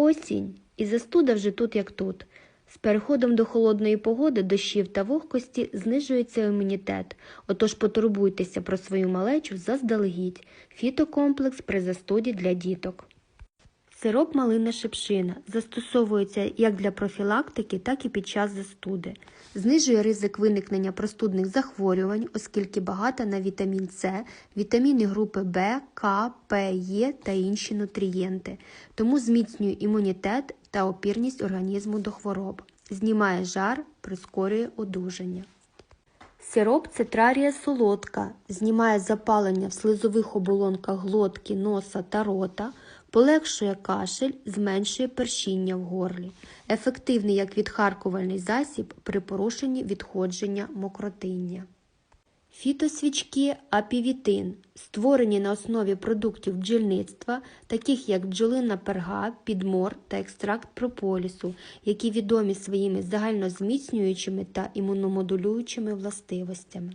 Осінь і застуда вже тут як тут. З переходом до холодної погоди, дощів та вогкості знижується імунітет, отож потурбуйтеся про свою малечу заздалегідь. Фітокомплекс при застуді для діток. Сироп малина шипшина застосовується як для профілактики, так і під час застуди. Знижує ризик виникнення простудних захворювань, оскільки багата на вітамін С, вітаміни групи В, К, П, Е та інші нутрієнти, тому зміцнює імунітет та опірність організму до хвороб, знімає жар, прискорює одужання. Сироп цитрарія солодка знімає запалення в слизових оболонках глотки, носа та рота, полегшує кашель, зменшує першіння в горлі. Ефективний як відхаркувальний засіб при порушенні відходження мокротиння. Фітосвічки апівітин створені на основі продуктів бджільництва, таких як бджолина перга, підмор та екстракт прополісу, які відомі своїми загальнозміцнюючими та імуномодулюючими властивостями.